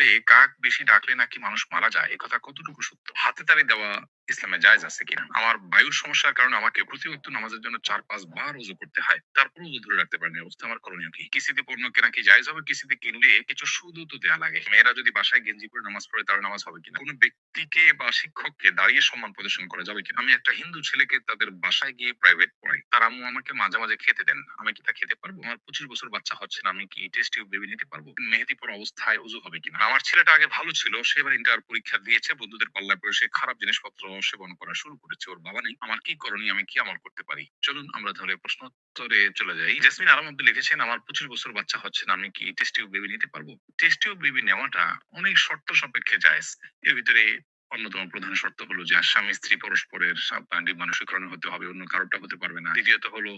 বলে কাক বেশি ডাকলে নাকি মানুষ মারা যায়? এ কথা কতটুকু সত্য? হাতে তারে দেওয়া ইসলামে জায়েজ আছে কিনা? আমার বায়ুর সমস্যার কারণে আমাকে প্রতিনিয়ত নামাজের জন্য চার, পাঁচ বার উজু করতে হয়। তারপর উজু ধরে রাখতে পারেন অবস্থা আমার করণীয় কি? কিস্তিতে পণ্য কেনা কি জায়েজ হবে? কিস্তিতে কিনলে কিছু সুদও তো দেওয়া লাগে। মেয়েরা যদি বাসায় গেঞ্জি পরে নামাজ পড়ে, তার নামাজ হবে কিনা? কোনো ব্যক্তিকে বা শিক্ষককে দাঁড়িয়ে সম্মান প্রদর্শন করা যাবে কিনা? আমি একটা হিন্দু ছেলেকে তাদের বাসায় গিয়ে প্রাইভেট পড়াই। তার আম্মু আমাকে মাঝে মাঝে খেতে দেন আমি কি তা খেতে পারব? আমার পঁচিশ বছর বাচ্চা হচ্ছে না। আমি কি টেস্ট টিউব বেবি নিতে পারব? মেহেদি পর অবস্থায় উজু হবে কিনা? আমার ছেলেটা আগে ভালো ছিল। সে এবার ইন্টার পরীক্ষা দিয়েছে। বন্ধুদের পাল্লায় পড়ে সে খারাপ জিনিসপত্র সেবন করা শুরু করেছে, ওর বাবা নেই। আমার কি করণীয়? আমি কি আমল করতে পারি? চলুন আমরা তাহলে প্রশ্ন উত্তরে চলে যাই। জেসমিন আরাম আব্দুল লিখেছেন, আমার পঁচিশ বছর বাচ্চা হচ্ছে না, আমি কি টেস্ট টিউব বেবি নিতে পারব? টেস্ট টিউব বেবি নেওয়াটা অনেক শর্ত সাপেক্ষে জায়েজ এর ভিতরে অন্যতম প্রধান শর্ত হলো যে স্বামী, স্ত্রী পরস্পরের আপনার মানসিকরণ হতে হবে, অন্য কারোটা হতে পারবে না। দ্বিতীয়ত হলো,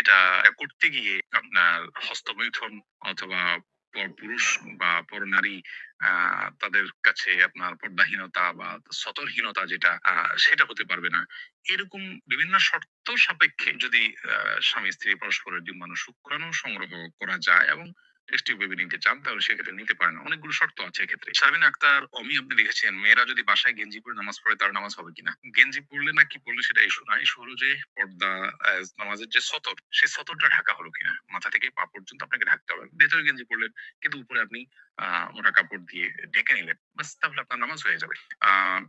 এটা করতে গিয়ে আপনার হস্তমৈথুন অথবা পর- পুরুষ বা পর নারী আহ তাদের কাছে আপনার পর্দাহীনতা বা সতর্হীনতা যেটা সেটা হতে পারবে না। এরকম বিভিন্ন শর্ত সাপেক্ষে যদি স্বামী, স্ত্রী পরস্পরের ডিম্বাণু শুক্রাণু সংগ্রহ করা যায় এবং টেস্টি বেবি নিতে চান, তাহলে সেক্ষেত্রে নিতে পারেন। অনেকগুলো শর্ত আছে এক্ষেত্রে। সাবিনা আক্তার, অমি আপনি লিখেছেন, মেয়েরা যদি বাসায় গেঞ্জি পরে নামাজ পড়ে, তার নামাজ হবে কিনা? গেঞ্জি পড়লে না কি পড়লে সেটা ইস্যু না। ইস্যু হলো যে পর্দা নামাজের যে সতর সেই সতরটা ঢাকা হলো কিনা? মাথা থেকে পা পর্যন্ত আপনাকে ঢাকতে হবে। ভেতরে গেঞ্জি পড়লেন কিন্তু উপরে আপনি মোটা কাপড় দিয়ে ঢেকে নিলেন বাস তাহলে আপনার নামাজ হয়ে যাবে।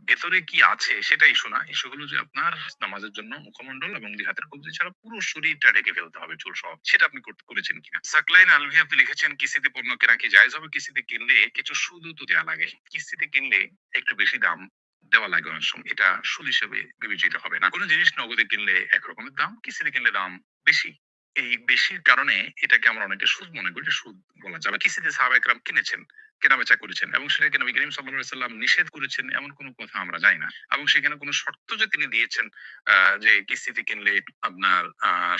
ভেতরে কি আছে সেটা ইস্যু না ইস্যু হলো যে আপনার নামাজের জন্য মুখমন্ডল এবং দুই হাতের কবজি ছাড়া পুরো শরীরটা ঢেকে ফেলতে হবে, চুল সহ। সেটা আপনি করেছেন কিনা? সাকলাইন আলভি আপনি লিখেছেন, কিস্তিতে পণ্য কেনা কি জায়েজ হবে? কিস্তিতে কিনলে কিছু সুদও তো দেওয়া লাগে। কিস্তিতে কিনলে একটু বেশি দাম দেওয়া লাগে অনেক সময়। এটা সুদ হিসেবে বিবেচিত হবে না। কোনো জিনিস নগদে কিনলে একরকমের দাম, কিস্তিতে কিনলে দাম বেশি। এই বেশির কারণে এটাকে আমরা অনেকে সুদ মনে করি সুদ বলা যাবে কিস্তিতে সাহাবাইকরাম কিনেছেন কেনা বেচা করেছেন এবং সেটাকে নবী করিম সাল্লাম নিষেধ করেছেন, এমন কোনো কথা আমরা জানি না। এবং সেখানে কোনো শর্ত যে তিনি দিয়েছেন যে কিস্তিতে কিনলে আপনার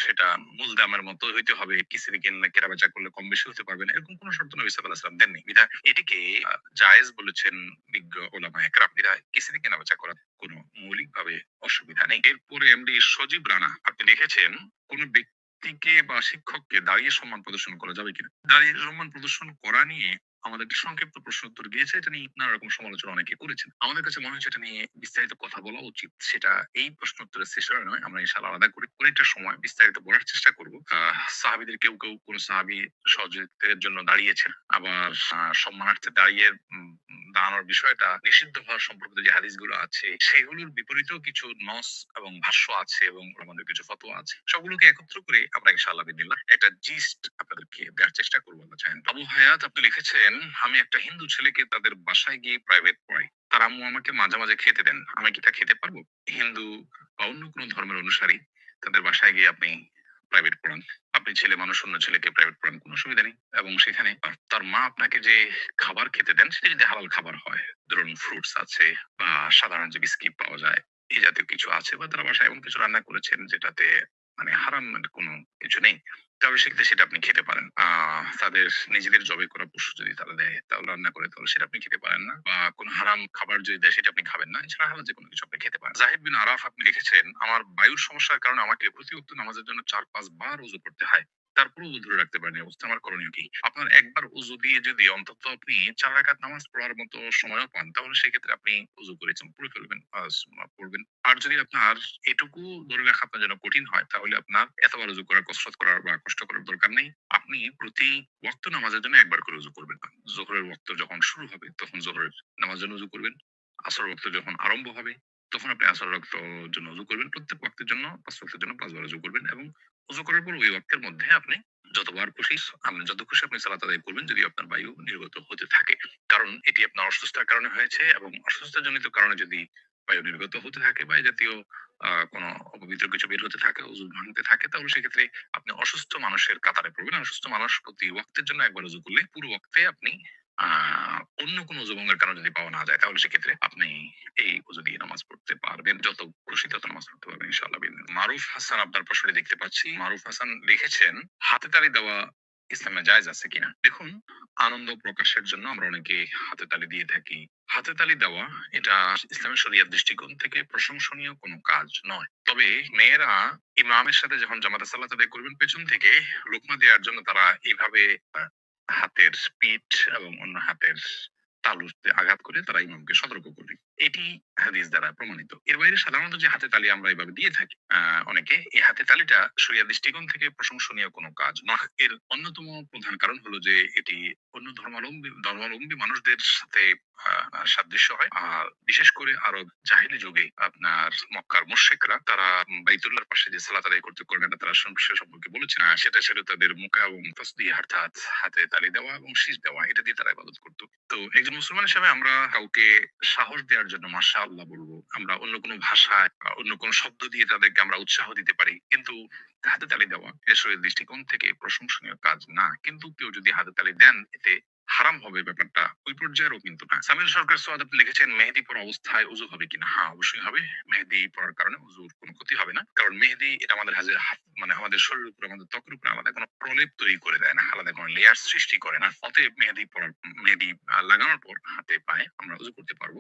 সেটা মূল দামের মতো হইতে হবে, কিস্তিতে কিনলে কেনা বেচা করলে কম বেশি হতে পারবে না, এরকম কোনো শর্ত নবী সাল্লাম দেননি। বিধায় এটিকে জায়েজ বলেছেন বিজ্ঞ ওলামা একরাম। বিধায় কিস্তিতে কেনা বেচা করার কোনো মৌলিক ভাবে অসুবিধা নেই। এরপরে এমডি সজীব রানা, আপনি লিখেছেন, কোন ব্যক্তিকে বা শিক্ষককে দাঁড়িয়ে সম্মান প্রদর্শন করা যাবে কিনা? দাঁড়িয়ে সম্মান প্রদর্শন করা নিয়ে আমাদের সংক্ষিপ্ত প্রশ্ন উত্তর গিয়েছে, এটা নিয়ে নানা রকম সমালোচনা অনেকে করেছেন। আমাদের কাছে মনে হচ্ছে এটা নিয়ে বিস্তারিত কথা বলা উচিত। সেটা এই প্রশ্ন উত্তরের সেশনে নয়, আমরা ইনশাআল্লাহ আলাদা করে অনেকটা সময় বিস্তারিত বলার চেষ্টা করব। সাহাবিদের কেউ কেউ কোন সাহাবি সহযোগিতার জন্য দাঁড়িয়েছেন, আবার সম্মানার্থে দাঁড়িয়ে দাঁড়ানোর বিষয়টা নিষিদ্ধ হওয়ার সম্পর্কিত যে হাদিসগুলো আছে, সেগুলোর বিপরীতেও কিছু নস এবং ভাষ্য আছে এবং আমাদের কিছু ফতোয়া আছে। সবগুলোকে একত্র করে আমরা ইনশাআল্লাহ বিদিল্লাহ একটা জিস্ট আপনাদেরকে দেওয়ার চেষ্টা করব, আল্লাহ চাহেন আবু হায়াত আপনি লিখেছেন, আমি একটা হিন্দু ছেলেকে তাদের বাসায় গিয়ে প্রাইভেট পড়াই। তার আম্মু আমাকে মাঝে মাঝে খেতে দেন। আমি কি তা খেতে পারব? হিন্দু বা অন্য কোনো ধর্মের অনুসারী তাদের বাসায় গিয়ে আপনি প্রাইভেট পড়ান। আপনি ছেলে মানুষ, অন্য ছেলেকে প্রাইভেট পড়ান, কোনো অসুবিধা নেই। এবং সেখানে তার মা আপনাকে যে খাবার খেতে দেন, সেটা যদি হালাল খাবার হয়, ধরুন ফ্রুটস আছে বা সাধারণ যে বিস্কিট পাওয়া যায় এই জাতীয় কিছু আছে বা তারা বাসায় এমন কিছু রান্না করেছেন যেটাতে মানে হারাম কোনো কিছু নেই। সেক্ষেত্রে সেটা আপনি খেতে পারেন। তাদের নিজেদের জবে করা পশু যদি তারা দেয়, তাহলে রান্না করে, তাহলে সেটা আপনি খেতে পারেন না। বা কোনো হারাম খাবার যদি দেয়, সেটা আপনি খাবেন না। এছাড়া হালাল যে কোনো কিছু আপনি খেতে পারেন। জাহিদ বিন আরাফ আপনি লিখেছেন, আমার বায়ুর সমস্যার কারণে আমাকে প্রতিউক্ত নামাজের জন্য চার পাঁচ বার উজু করতে হয়। তারপরে উজু ধরে রাখতে পারেন, অবস্থা আমার করণীয় কি? আপনার একবার উজু দিয়ে যদি অন্তত আপনি চার রাকাত নামাজ পড়ার মতো সময়ও পান, তাহলে সেক্ষেত্রে আপনি উজু করেছেন, পড়ে ফেলবেন পড়বেন আর যদি আপনার এটুকু ধরে রাখা আপনার জন্য কঠিন হয়, তাহলে আপনার এতবার উজু করার কসরত করার বা কষ্ট করার দরকার নেই। আপনি প্রতি ওয়াক্ত নামাজের জন্য একবার করে উজু করবেন। জোহরের ওয়াক্ত যখন শুরু হবে, তখন জোহরের নামাজের জন্য উজু করবেন। আসর ওয়াক্ত যখন আরম্ভ হবে তখন আপনি আসর ওয়াক্ত জন্য উজু করবেন, প্রত্যেক ওয়াক্তের জন্য পাঁচ ওয়াক্তের জন্য পাঁচবার উজু করবেন এবং উজু করার পর ওই ওয়াক্তের মধ্যে আপনি যতবার খুশি আপনি যত খুশি আপনি সালাত আদায় করবেন যদি আপনার বায়ু নির্গত হতে থাকে। কারণ এটি আপনার অসুস্থতার কারণে হয়েছে এবং অসুস্থতাজনিত কারণে যদি বায়ু নির্গত হতে থাকে বা জাতীয় কোনো অপবিত্র কিছু বের হতে থাকে ওজু ভাঙতে থাকে, তাহলে সেক্ষেত্রে আপনি অসুস্থ মানুষের কাতারে পড়বেন। অসুস্থ মানুষ প্রতি ওয়াক্তের জন্য একবার উজু করলে পুরো ওয়াক্তে আপনি অন্য কোনো উজুভঙ্গের কারণে যদি পাওয়া না যায়, তাহলে সেক্ষেত্রে আপনি এই উজু দিয়ে নামাজ পড়তে পারবেন। যত খুশি তত নামাজ পড়তে পারবেন, ইনশাআল্লাহ। মারুফ হাসান আপনার প্রশ্নটি দেখতে পাচ্ছি। মারুফ হাসান লিখেছেন, হাতে তালি দেওয়া ইসলামে জায়েজ আছে কিনা? দেখুন, আনন্দ প্রকাশের জন্য আমরা অনেকে হাতে তালি দিয়ে থাকি। হাতে তালি দেওয়া, এটা ইসলামের শরিয়ার দৃষ্টিকোণ থেকে প্রশংসনীয় কোনো কাজ নয়। তবে মেয়েরা ইমামের সাথে যখন জামাতে সাল্লাহ আদায় করবেন, পেছন থেকে লোকমা দেওয়ার জন্য তারা এইভাবে হাতের স্পিড এবং অন্য হাতের তালুতে আঘাত করে তারা ইমামকে সতর্ক করবে এটি হাদিস দ্বারা প্রমাণিত। এর বাইরে সাধারণত যে হাতে তালি আমরা এভাবে দিয়ে থাকি অনেকে এই হাতে তালিটা শরিয়া দৃষ্টিকোণ থেকে প্রশংসনীয় কোনো কাজ নয়। এর অন্যতম প্রধান কারণ হলো যে এটি অন্য ধর্মাবলম্বী ধর্মাবলম্বী মানুষদের সাথে সাদৃশ্য হয়। আর বিশেষ করে আরব জাহিলি যুগে আপনার মক্কার মুর্শিকরা তারা বাইতুল্লাহর পাশে যে সালাত আদায় করতে করবেন না তারা সে সম্পর্কে বলেছেন আহ, সেটা ছিল তাদের মুখে এবং তসদি অর্থাৎ হাতে তালি দেওয়া এবং শীষ দেওয়া। এটা দিয়ে তারা ইবাদত করতো। তো একজন মুসলমান হিসেবে আমরা কাউকে সাহস দেওয়ার জন্য মাসা আল্লাহ বলব। আমরা অন্য কোনো ভাষায় অন্য কোনো শব্দ দিয়ে তাদেরকে আমরা উৎসাহ দিতে পারি, কিন্তু হাতে তালি দেওয়া এসবের দৃষ্টিকোণ থেকে প্রশংসনীয় কাজ না। কিন্তু কেউ যদি হাতে তালি দেন, এতে হারাম হবে ব্যাপারটা। ওই পর্যায়েরও কিন্তু না। সামিল সরকার সোয়াদ আপনি লিখেছেন, মেহেদি পরা অবস্থায় উজু হবে কিনা? হ্যাঁ অবশ্যই হবে। মেহেদি পরার কারণে উজুর কোনো ক্ষতি হবে না। কারণ মেহেদি এটা আমাদের হাজের হাত মানে আমাদের শরীরের উপর, আমাদের ত্বকের উপর আলাদা কোনো প্রলেপ তৈরি করে দেয় না, আলাদা কোনো লেয়ার সৃষ্টি করে না। অতএব মেহেদি পরার, মেহেদি লাগানোর পর হাতে পায়ে আমরা উজু করতে পারব।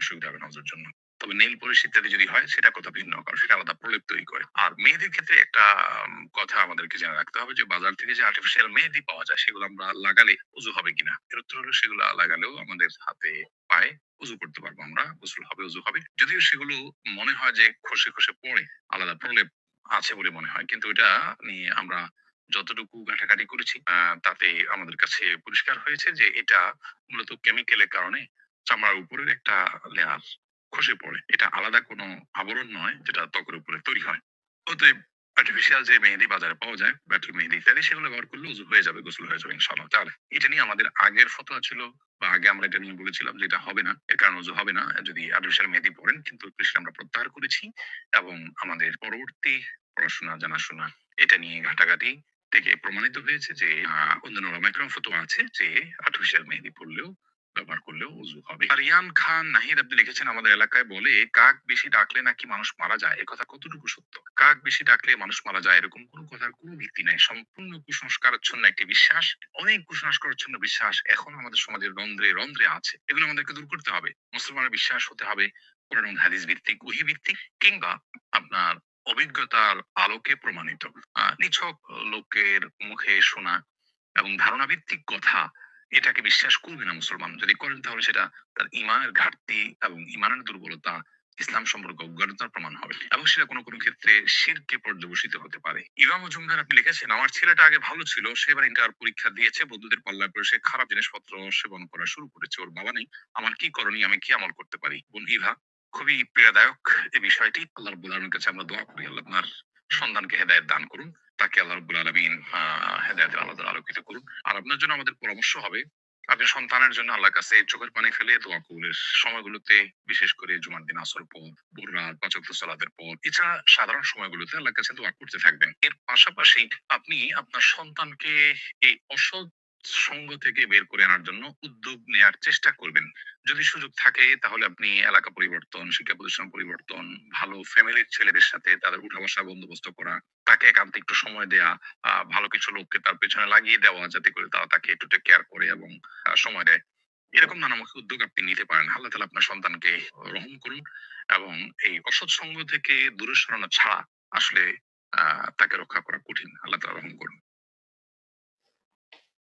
কোনো অসুবিধা হবে না জন্য। তবে নেইল পলিশ ইত্যাদি যদি হয়, সেটা কথা ভিন্ন কারণ, সেটা আলাদা প্রলেপ তৈরি করে। আর মেহেদির ক্ষেত্রে একটা কথা আমাদেরকে জেনে রাখতে হবে যে, বাজার থেকে যে আর্টিফিশিয়াল মেহেদি পাওয়া যায়, সেগুলো আমরা লাগালে উজু হবে কিনা? এর উত্তর হলো সেগুলো লাগালেও আমাদের হাতে পায়ে উজু করতে পারব আমরা, গোসল হবে, উজু হবে। যদিও সেগুলো মনে হয় যে খসে খসে পড়ে, আলাদা প্রলেপ আছে বলে মনে হয়। কিন্তু এটা নিয়ে আমরা যতটুকু ঘাটাঘাটি করেছি তাতে আমাদের কাছে পরিষ্কার হয়েছে যে, এটা মূলত কেমিক্যালের কারণে চামড়ার উপরের একটা লেয়ার খসে পড়ে। এটা আলাদা কোনো আবরণ নয়, যেটা ত্বকের উপরে তৈরি হয়। অতএব আর্টিফিশিয়াল যে মেহেদি বাজারে পাওয়া যায় ব্যাটারি মেহেদি ইত্যাদি, সেগুলো ব্যবহার করলে উজু হয়ে যাবে, গোসল হয়ে যাবে, ইনশাআল্লাহ। তাহলে এটা নিয়ে আমাদের আগের ফতোয়া ছিল, বা আগে আমরা এটা নিয়ে বলেছিলাম যে এটা হবে না। এর কারণ উজু হবে না, যদি আর্টিফিশিয়াল মেহেদি পড়েন কিন্তু আমরা প্রত্যাহার করেছি এবং আমাদের পরবর্তী পড়াশোনা, জানাশোনা, এটা নিয়ে ঘাটাঘাটি থেকে প্রমাণিত হয়েছে যে অন্যান্য মাইক্রোম ফতোয়া আছে যে আর্টিফিশিয়াল মেহেদি পড়লেও ব্যবহার করলেও উজু হবে। আর ইয়ান খান নাহিদ আপনি লিখেছেন, আমাদের এলাকায় বলে, কাক বেশি ডাকলে নাকি মানুষ মারা যায়? এ কথা কতটুকু সত্য? কাক বেশি ডাকলে মানুষ মারা যায়? এরকম কোনো কথার কোনো ভিত্তি নাই। সম্পূর্ণ কুসংস্কারচ্ছন্ন একটি বিশ্বাস, অনেক কুসংস্কারচ্ছন্ন বিশ্বাস এখন আমাদের সমাজের রন্ধ্রে রন্ধ্রে আছে। এগুলো আমাদেরকে দূর করতে হবে, মুসলমানের বিশ্বাস হতে হবে, কোরআন হাদিস ভিত্তিক ওহি ভিত্তিক কিংবা আপনার অভিজ্ঞতার আলোকে প্রমাণিত। নিছক লোকের মুখে শোনা এবং ধারণা ভিত্তিক কথা এটাকে বিশ্বাস করবে না মুসলমান। যদি করেন তাহলে সেটা তার ইমানের ঘাটতি এবং ইমানের দুর্বলতা ইসলাম সম্পর্কে অজ্ঞানতার প্রমাণ হবে। এবং সেটা কোনো কোনো ক্ষেত্রে শিরকে পর্যবসিত হতে পারে। ইমাম মজুমদার আপনি লিখেছেন, আমার ছেলেটা আগে ভালো ছিল, সে এবার ইন্টার পরীক্ষা দিয়েছে, বন্ধুদের পাল্লায় পড়ে সে খারাপ জিনিসপত্র সেবন করা শুরু করেছে। ওর বাবা নেই, আমার কি করণীয়? আমি কি আমল করতে পারি? বোন ইভা, খুবই পীড়াদায়ক এই বিষয়টি। আল্লাহ আলমীর কাছে আমরা দোয়া করি, আল্লাহ আপনার সন্তানকে হেদায়ত দান করুন তাকে আল্লাহ রব্বুল আলমিন হেদায়তের আল্লাহ আলোকিত করুন। আর আপনার জন্য আমাদের পরামর্শ হবে, আপনি সন্তানের জন্য আল্লাহর কাছে চোখের পানি ফেলে দোয়া কবুলের সময়গুলোতে, বিশেষ করে জুমার দিন আসর পর, ভোর রাত পাচক সালাদের পর, এছাড়া সাধারণ সময়গুলোতে আল্লাহর কাছে দোয়া করতে থাকবেন। এর পাশাপাশি আপনি আপনার সন্তানকে এই অসৎ সঙ্গ থেকে বের করে আনার জন্য উদ্যোগ নেয়ার চেষ্টা করবেন। যদি সুযোগ থাকে, তাহলে আপনি এলাকা পরিবর্তন, শিক্ষা প্রতিষ্ঠান পরিবর্তন, ভালো ফ্যামিলির ছেলেদের সাথে তাদের উঠা বসা বন্দোবস্ত করা তাকে একান্ত একটু সময় দেয়া ভালো কিছু লোককে তার পেছনে লাগিয়ে দেওয়া যাতে করে তারা তাকে একটু কেয়ার করে এবং সময় দেয়। এরকম নানামুখী উদ্যোগ আপনি নিতে পারেন। আল্লাহ তালা আপনার সন্তানকে রহম করুন এবং এই অসৎ সঙ্গ থেকে দূরে সরানো ছাড়া আসলে তাকে রক্ষা করা কঠিন। আল্লাহ তালা রহম করুন।